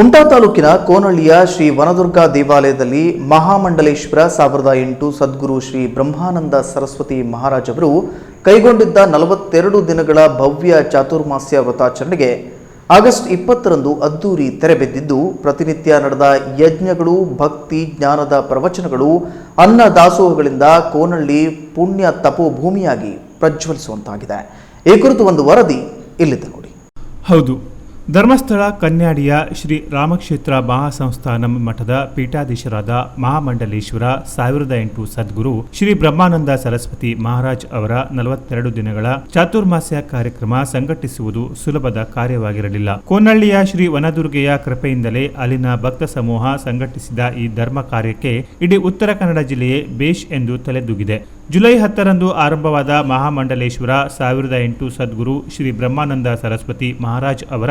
ಕುಮಟಾ ತಾಲೂಕಿನ ಕೋನಹಳ್ಳಿಯ ಶ್ರೀ ವನದುರ್ಗ ದೇವಾಲಯದಲ್ಲಿ ಮಹಾಮಂಡಲೇಶ್ವರ ಸಾವಿರದ ಎಂಟು ಸದ್ಗುರು ಶ್ರೀ ಬ್ರಹ್ಮಾನಂದ ಸರಸ್ವತಿ ಮಹಾರಾಜವರು ಕೈಗೊಂಡಿದ್ದ ನಲವತ್ತೆರಡು ದಿನಗಳ ಭವ್ಯ ಚಾತುರ್ಮಾಸ್ಯ ವ್ರತಾಚರಣೆಗೆ ಆಗಸ್ಟ್ ಇಪ್ಪತ್ತರಂದು ಅದ್ದೂರಿ ತೆರೆಬಿದ್ದಿದ್ದು ಪ್ರತಿನಿತ್ಯ ನಡೆದ ಯಜ್ಞಗಳು, ಭಕ್ತಿ, ಜ್ಞಾನದ ಪ್ರವಚನಗಳು, ಅನ್ನ ದಾಸೋಹಗಳಿಂದ ಕೋನಹಳ್ಳಿ ಪುಣ್ಯ ತಪೋಭೂಮಿಯಾಗಿ ಪ್ರಜ್ವಲಿಸುವಂತಾಗಿದೆ. ಈ ಕುರಿತು ಒಂದು ವರದಿ ಇಲ್ಲಿದೆ ನೋಡಿ. ಹೌದು. ಧರ್ಮಸ್ಥಳ ಕನ್ಯಾಡಿಯ ಶ್ರೀ ರಾಮಕ್ಷೇತ್ರ ಮಹಾಸಂಸ್ಥಾನಂ ಮಠದ ಪೀಠಾಧೀಶರಾದ ಮಹಾಮಂಡಲೇಶ್ವರ ಸಾವಿರದ ಎಂಟು ಸದ್ಗುರು ಶ್ರೀ ಬ್ರಹ್ಮಾನಂದ ಸರಸ್ವತಿ ಮಹಾರಾಜ್ ಅವರ ನಲವತ್ತೆರಡು ದಿನಗಳ ಚಾತುರ್ಮಾಸ್ಯ ಕಾರ್ಯಕ್ರಮ ಸಂಘಟಿಸುವುದು ಸುಲಭದ ಕಾರ್ಯವಾಗಿರಲಿಲ್ಲ. ಕೋನಳ್ಳಿಯ ಶ್ರೀ ವನದುರ್ಗೆಯ ಕೃಪೆಯಿಂದಲೇ ಅಲ್ಲಿನ ಭಕ್ತ ಸಮೂಹ ಸಂಘಟಿಸಿದ ಈ ಧರ್ಮ ಕಾರ್ಯಕ್ಕೆ ಇಡೀ ಉತ್ತರ ಕನ್ನಡ ಜಿಲ್ಲೆಯೇ ಬೇಷ್ ಎಂದು ತಲೆದೂಗಿದೆ. ಜುಲೈ ಹತ್ತರಂದು ಆರಂಭವಾದ ಮಹಾಮಂಡಲೇಶ್ವರ ಸಾವಿರದ ಎಂಟು ಸದ್ಗುರು ಶ್ರೀ ಬ್ರಹ್ಮಾನಂದ ಸರಸ್ವತಿ ಮಹಾರಾಜ್ ಅವರ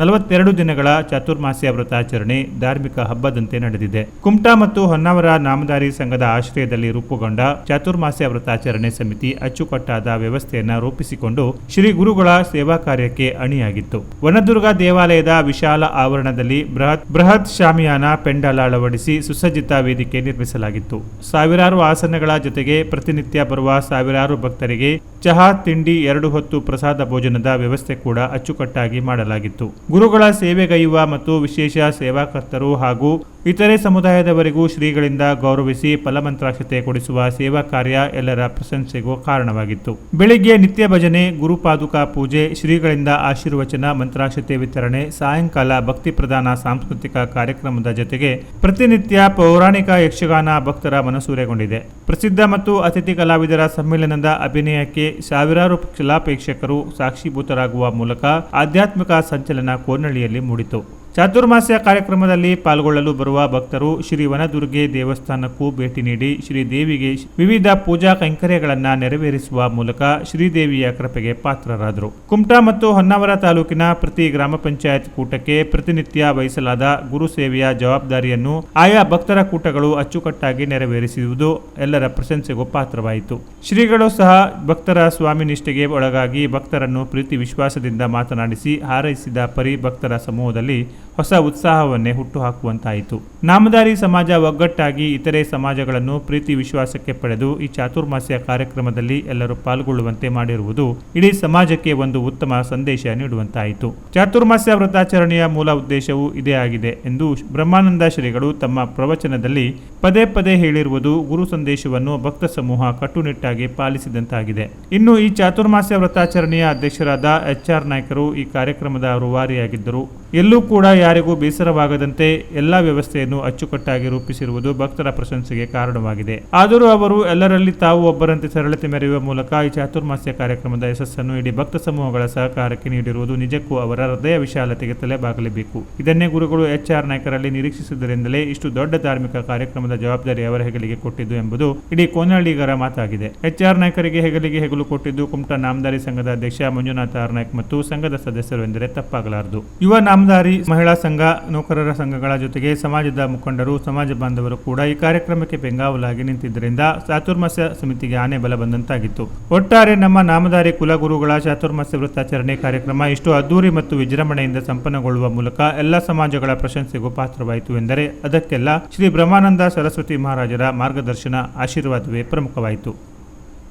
ನಲವತ್ತೆರಡು ದಿನಗಳ ಚಾತುರ್ಮಾಸ್ಯ ವ್ರತಾಚರಣೆ ಧಾರ್ಮಿಕ ಹಬ್ಬದಂತೆ ನಡೆದಿದೆ. ಕುಮಟಾ ಮತ್ತು ಹೊನ್ನಾವರ ನಾಮದಾರಿ ಸಂಘದ ಆಶ್ರಯದಲ್ಲಿ ರೂಪುಗೊಂಡ ಚಾತುರ್ಮಾಸ್ಯ ವ್ರತಾಚರಣೆ ಸಮಿತಿ ಅಚ್ಚುಕಟ್ಟಾದ ವ್ಯವಸ್ಥೆಯನ್ನು ರೂಪಿಸಿಕೊಂಡು ಶ್ರೀ ಗುರುಗಳ ಸೇವಾ ಕಾರ್ಯಕ್ಕೆ ಅಣಿಯಾಗಿತ್ತು. ವನದುರ್ಗ ದೇವಾಲಯದ ವಿಶಾಲ ಆವರಣದಲ್ಲಿ ಬೃಹತ್ ಬೃಹತ್ ಶಾಮಿಯಾನ ಪೆಂಡಾಲ ಅಳವಡಿಸಿ ಸುಸಜ್ಜಿತ ವೇದಿಕೆ ನಿರ್ಮಿಸಲಾಗಿತ್ತು. ಸಾವಿರಾರು ಆಸನಗಳ ಜೊತೆಗೆ ಪ್ರತಿನಿತ್ಯ ಬರುವ ಸಾವಿರಾರು ಭಕ್ತರಿಗೆ ಚಹಾ, ತಿಂಡಿ, ಎರಡು ಹೊತ್ತು ಪ್ರಸಾದ ಭೋಜನದ ವ್ಯವಸ್ಥೆ ಕೂಡ ಅಚ್ಚುಕಟ್ಟಾಗಿ ಮಾಡಲಾಗಿತ್ತು. ಗುರುಗಳ ಸೇವೆಗೈಯುವ ಮತ್ತು ವಿಶೇಷ ಸೇವಾಕರ್ತರು ಹಾಗೂ ಇತರೆ ಸಮುದಾಯದವರಿಗೂ ಶ್ರೀಗಳಿಂದ ಗೌರವಿಸಿ ಫಲಮಂತ್ರಾಕ್ಷತೆ ಕೊಡಿಸುವ ಸೇವಾ ಕಾರ್ಯ ಎಲ್ಲರ ಪ್ರಶಂಸೆಗೂ ಕಾರಣವಾಗಿತ್ತು. ಬೆಳಿಗ್ಗೆ ನಿತ್ಯ ಭಜನೆ, ಗುರುಪಾದುಕಾ ಪೂಜೆ, ಶ್ರೀಗಳಿಂದ ಆಶೀರ್ವಚನ, ಮಂತ್ರಾಕ್ಷತೆ ವಿತರಣೆ, ಸಾಯಂಕಾಲ ಭಕ್ತಿ ಪ್ರಧಾನ ಸಾಂಸ್ಕೃತಿಕ ಕಾರ್ಯಕ್ರಮದ ಜೊತೆಗೆ ಪ್ರತಿನಿತ್ಯ ಪೌರಾಣಿಕ ಯಕ್ಷಗಾನ ಭಕ್ತರ ಮನಸೂರೆಗೊಂಡಿದೆ. ಪ್ರಸಿದ್ಧ ಮತ್ತು ಅತಿಥಿ ಕಲಾವಿದರ ಸಮ್ಮೇಳನದ ಅಭಿನಯಕ್ಕೆ ಸಾವಿರಾರು ಕಲಾಪೇಕ್ಷಕರು ಸಾಕ್ಷೀಭೂತರಾಗುವ ಮೂಲಕ ಆಧ್ಯಾತ್ಮಿಕ ಸಂಚಲನ ಕೋನಳ್ಳಿಯಲ್ಲಿ ಮೂಡಿತು. ಚಾತುರ್ಮಾಸ್ಯ ಕಾರ್ಯಕ್ರಮದಲ್ಲಿ ಪಾಲ್ಗೊಳ್ಳಲು ಬರುವ ಭಕ್ತರು ಶ್ರೀ ವನದುರ್ಗೆ ದೇವಸ್ಥಾನಕ್ಕೂ ಭೇಟಿ ನೀಡಿ ಶ್ರೀದೇವಿಗೆ ವಿವಿಧ ಪೂಜಾ ಕೈಂಕರ್ಯಗಳನ್ನು ನೆರವೇರಿಸುವ ಮೂಲಕ ಶ್ರೀದೇವಿಯ ಕೃಪೆಗೆ ಪಾತ್ರರಾದರು. ಕುಮಟಾ ಮತ್ತು ಹೊನ್ನಾವರ ತಾಲೂಕಿನ ಪ್ರತಿ ಗ್ರಾಮ ಪಂಚಾಯತ್ ಕೂಟಕ್ಕೆ ಪ್ರತಿನಿತ್ಯ ವಹಿಸಲಾದ ಗುರು ಸೇವೆಯ ಜವಾಬ್ದಾರಿಯನ್ನು ಆಯಾ ಭಕ್ತರ ಕೂಟಗಳು ಅಚ್ಚುಕಟ್ಟಾಗಿ ನೆರವೇರಿಸುವುದು ಎಲ್ಲರ ಪ್ರಶಂಸೆಗೂ ಪಾತ್ರವಾಯಿತು. ಶ್ರೀಗಳು ಸಹ ಭಕ್ತರ ಸ್ವಾಮಿ ನಿಷ್ಠೆಗೆ ಒಳಗಾಗಿ ಭಕ್ತರನ್ನು ಪ್ರೀತಿ ವಿಶ್ವಾಸದಿಂದ ಮಾತನಾಡಿಸಿ ಹಾರೈಸಿದ ಪರಿ ಭಕ್ತರ ಸಮೂಹದಲ್ಲಿ ಹೊಸ ಉತ್ಸಾಹವನ್ನೇ ಹುಟ್ಟುಹಾಕುವಂತಾಯಿತು ನಾಮಧಾರಿ ಸಮಾಜ ಒಗ್ಗಟ್ಟಾಗಿ ಇತರೆ ಸಮಾಜಗಳನ್ನು ಪ್ರೀತಿ ವಿಶ್ವಾಸಕ್ಕೆ ಪಡೆದು ಈ ಚಾತುರ್ಮಾಸ್ಯ ಕಾರ್ಯಕ್ರಮದಲ್ಲಿ ಎಲ್ಲರೂ ಪಾಲ್ಗೊಳ್ಳುವಂತೆ ಮಾಡಿರುವುದು ಇಡೀ ಸಮಾಜಕ್ಕೆ ಒಂದು ಉತ್ತಮ ಸಂದೇಶ ನೀಡುವಂತಾಯಿತು. ಚಾತುರ್ಮಾಸ್ಯ ವ್ರತಾಚರಣೆಯ ಮೂಲ ಉದ್ದೇಶವು ಇದೇ ಆಗಿದೆ ಎಂದು ಬ್ರಹ್ಮಾನಂದ ಶ್ರೀಗಳು ತಮ್ಮ ಪ್ರವಚನದಲ್ಲಿ ಪದೇ ಪದೇ ಹೇಳಿರುವುದು ಗುರು ಸಂದೇಶವನ್ನು ಭಕ್ತ ಸಮೂಹ ಕಟ್ಟುನಿಟ್ಟಾಗಿ ಪಾಲಿಸಿದಂತಾಗಿದೆ. ಇನ್ನು ಈ ಚಾತುರ್ಮಾಸ್ಯ ವ್ರತಾಚರಣೆಯ ಅಧ್ಯಕ್ಷರಾದ ಎಚ್ ಆರ್ ನಾಯ್ಕರು ಈ ಕಾರ್ಯಕ್ರಮದ ರೂವಾರಿಯಾಗಿದ್ದರು. ಎಲ್ಲೂ ಕೂಡ ಯಾರಿಗೂ ಬೇಸರವಾಗದಂತೆ ಎಲ್ಲ ವ್ಯವಸ್ಥೆಯನ್ನು ಅಚ್ಚುಕಟ್ಟಾಗಿ ರೂಪಿಸಿರುವುದು ಭಕ್ತರ ಪ್ರಶಂಸೆಗೆ ಕಾರಣವಾಗಿದೆ. ಆದರೂ ಅವರು ಎಲ್ಲರಲ್ಲಿ ತಾವು ಒಬ್ಬರಂತೆ ಸರಳತೆ ಮೆರೆಯುವ ಮೂಲಕ ಈ ಚಾತುರ್ಮಾಸ್ಯ ಕಾರ್ಯಕ್ರಮದ ಯಶಸ್ಸನ್ನು ಇಡೀ ಭಕ್ತ ಸಮೂಹಗಳ ಸಹಕಾರಕ್ಕೆ ನೀಡಿರುವುದು ನಿಜಕ್ಕೂ ಅವರ ಹೃದಯ ವಿಶಾಲತೆಗೆ ತಲೆಬಾಗಲೇಬೇಕು. ಇದನ್ನೇ ಗುರುಗಳು ಎಚ್ ಆರ್ ನಾಯಕರಲ್ಲಿ ನಿರೀಕ್ಷಿಸಿದ್ದರಿಂದಲೇ ಇಷ್ಟು ದೊಡ್ಡ ಧಾರ್ಮಿಕ ಕಾರ್ಯಕ್ರಮದ ಜವಾಬ್ದಾರಿ ಅವರ ಹೆಗಲಿಗೆ ಕೊಟ್ಟಿದ್ದು ಎಂಬುದು ಇಡೀ ಕೋನಹಳ್ಳಿಗರ ಮಾತಾಗಿದೆ. ಎಚ್ ಆರ್ ನಾಯ್ಕರಿಗೆ ಹೆಗಲಿಗೆ ಹೆಗಲು ಕೊಟ್ಟಿದ್ದು ಕುಮಟಾ ನಾಮದಾರಿ ಸಂಘದ ಅಧ್ಯಕ್ಷ ಮಂಜುನಾಥ ಆರ್ ನಾಯ್ಕ್ ಮತ್ತು ಸಂಘದ ಸದಸ್ಯರು ಎಂದರೆ ತಪ್ಪಾಗಲಾರದು. ಯುವ ನಾಮದಾರಿ ಮಹಿಳಾ ಸಂಘ, ನೌಕರರ ಸಂಘಗಳ ಜೊತೆಗೆ ಸಮಾಜದ ಮುಖಂಡರು, ಸಮಾಜ ಬಾಂಧವರು ಕೂಡ ಈ ಕಾರ್ಯಕ್ರಮಕ್ಕೆ ಬೆಂಗಾವಲಾಗಿ ನಿಂತಿದ್ದರಿಂದ ಚಾತುರ್ಮಾಸ್ಯ ಸಮಿತಿಗೆ ಆನೆ ಬಲ ಬಂದಂತಾಗಿತ್ತು. ಒಟ್ಟಾರೆ ನಮ್ಮ ನಾಮಧಾರಿ ಕುಲಗುರುಗಳ ಚಾತುರ್ಮಾಸ್ಯ ವೃತ್ತಾಚರಣೆ ಕಾರ್ಯಕ್ರಮ ಇಷ್ಟು ಅದ್ದೂರಿ ಮತ್ತು ವಿಜೃಂಭಣೆಯಿಂದ ಸಂಪನ್ನಗೊಳ್ಳುವ ಮೂಲಕ ಎಲ್ಲ ಸಮಾಜಗಳ ಪ್ರಶಂಸೆಗೂ ಪಾತ್ರವಾಯಿತು ಎಂದರೆ ಅದಕ್ಕೆಲ್ಲ ಶ್ರೀ ಬ್ರಹ್ಮಾನಂದ ಸರಸ್ವತಿ ಮಹಾರಾಜರ ಮಾರ್ಗದರ್ಶನ ಆಶೀರ್ವಾದವೇ ಪ್ರಮುಖವಾಯಿತು.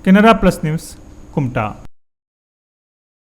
Canara plus news, Kumta.